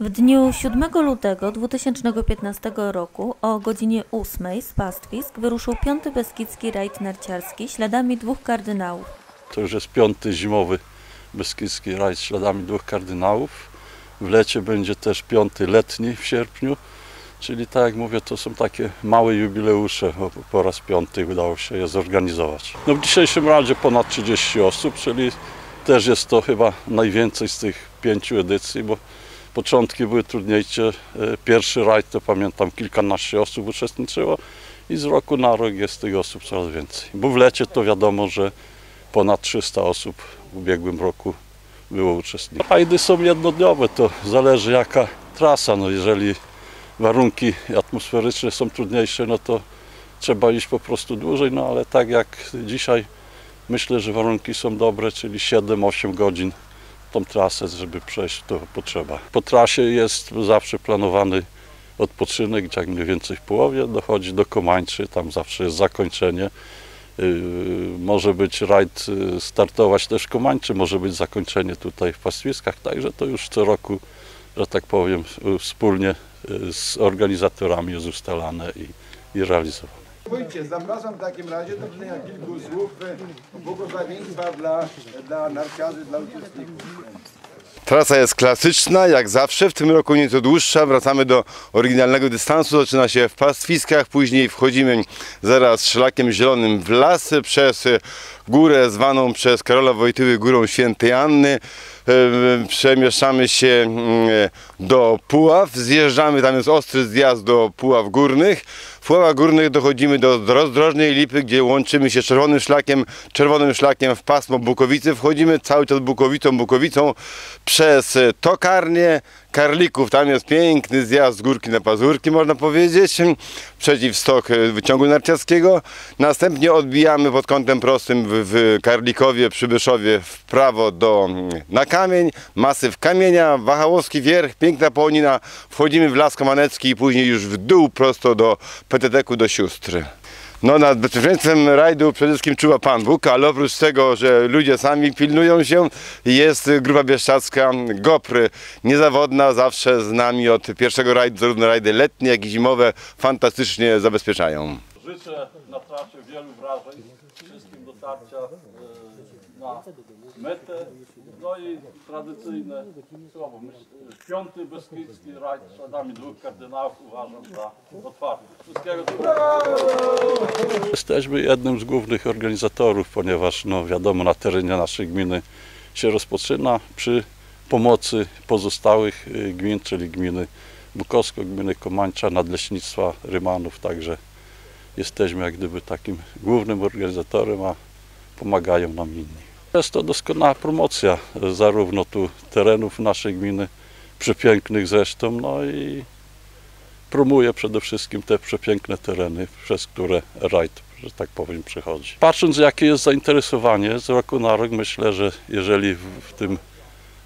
W dniu 7 lutego 2015 roku o godzinie 8 z pastwisk wyruszył piąty Beskidzki rajd narciarski śladami dwóch kardynałów. To już jest piąty zimowy Beskidzki rajd śladami dwóch kardynałów. W lecie będzie też piąty letni w sierpniu. Czyli tak jak mówię, to są takie małe jubileusze, po raz piąty udało się je zorganizować. No w dzisiejszym radzie ponad 30 osób, czyli też jest to chyba najwięcej z tych pięciu edycji, bo początki były trudniejsze. E, Pierwszy rajd to pamiętam kilkanaście osób uczestniczyło i z roku na rok jest tych osób coraz więcej. Bo w lecie to wiadomo, że ponad 300 osób w ubiegłym roku było uczestników. Rajdy są jednodniowe, to zależy jaka trasa. No jeżeli warunki atmosferyczne są trudniejsze, no to trzeba iść po prostu dłużej, no ale tak jak dzisiaj myślę, że warunki są dobre, czyli 7-8 godzin tą trasę, żeby przejść, to potrzeba. Po trasie jest zawsze planowany odpoczynek, jak mniej więcej w połowie dochodzi do Komańczy, tam zawsze jest zakończenie. Yy, Może być rajd yy, startować też w Komańczy, może być zakończenie tutaj w Pastwiskach, także to już co roku, że tak powiem, yy, wspólnie z organizatorami jest ustalane i, i realizowane. Wójcie, zapraszam w takim razie do kilku słów błogosławieństwa dla, dla narciarzy, dla uczestników. Trasa jest klasyczna, jak zawsze, w tym roku nieco dłuższa. Wracamy do oryginalnego dystansu. Zaczyna się w pastwiskach, później wchodzimy zaraz szlakiem zielonym w las przez górę zwaną przez Karola Wojtyły Górą Świętej Anny. Przemieszczamy się mm, do Puław, zjeżdżamy, tam jest ostry zjazd do Puław Górnych. W Puławach Górnych dochodzimy do rozdrożnej lipy, gdzie łączymy się czerwonym szlakiem, czerwonym szlakiem w pasmo Bukowicy. Wchodzimy cały czas Bukowicą, Bukowicą przez Tokarnię, Karlików. Tam jest piękny zjazd z górki na pazurki, można powiedzieć. Przeciw stok e, wyciągu narciarskiego. Następnie odbijamy pod kątem prostym w, Karlikowie, przy Byszowie w prawo do, na kamień. Masyw kamienia, Wachałowski Wierch, piękna połonina. Wchodzimy w Las Komanecki i później już w dół prosto do PTT-ku do sióstr. No nad bezpieczeństwem rajdu przede wszystkim czuwa Pan Bóg, ale oprócz tego, że ludzie sami pilnują się, jest grupa bieszczacka GOPR, niezawodna, zawsze z nami od pierwszego rajdu, zarówno rajdy letnie, jak i zimowe, fantastycznie zabezpieczają. Życzę na trasie wielu wrażeń, wszystkim dotarcia na metę, no i tradycyjne słowo, piąty Beskidzki rajd śladami dwóch kardynałów uważam za otwarty. Wszystkiego dobrego. Jesteśmy jednym z głównych organizatorów, ponieważ no wiadomo na terenie naszej gminy się rozpoczyna przy pomocy pozostałych y, gmin, czyli gminy Bukowsko, gminy Komańcza, Nadleśnictwa Rymanów, także jesteśmy jak gdyby takim głównym organizatorem, a pomagają nam inni. Jest to doskonała promocja e, zarówno tu terenów naszej gminy, przepięknych zresztą, no i promuje przede wszystkim te przepiękne tereny, przez które rajd, że tak powiem, przechodzi. Patrząc jakie jest zainteresowanie z roku na rok, myślę, że jeżeli w, tym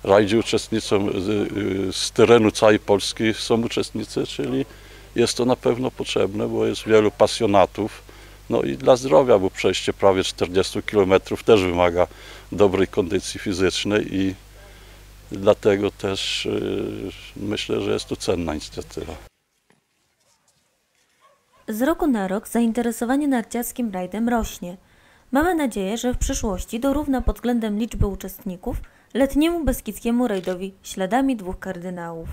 rajdzie uczestniczą z, y, z terenu całej Polski są uczestnicy, czyli jest to na pewno potrzebne, bo jest wielu pasjonatów. No i dla zdrowia, bo przejście prawie 40 km też wymaga dobrej kondycji fizycznej i dlatego też y, myślę, że jest to cenna inicjatywa. Z roku na rok zainteresowanie narciarskim rajdem rośnie. Mamy nadzieję, że w przyszłości dorówna pod względem liczby uczestników letniemu beskidzkiemu rajdowi śladami dwóch kardynałów.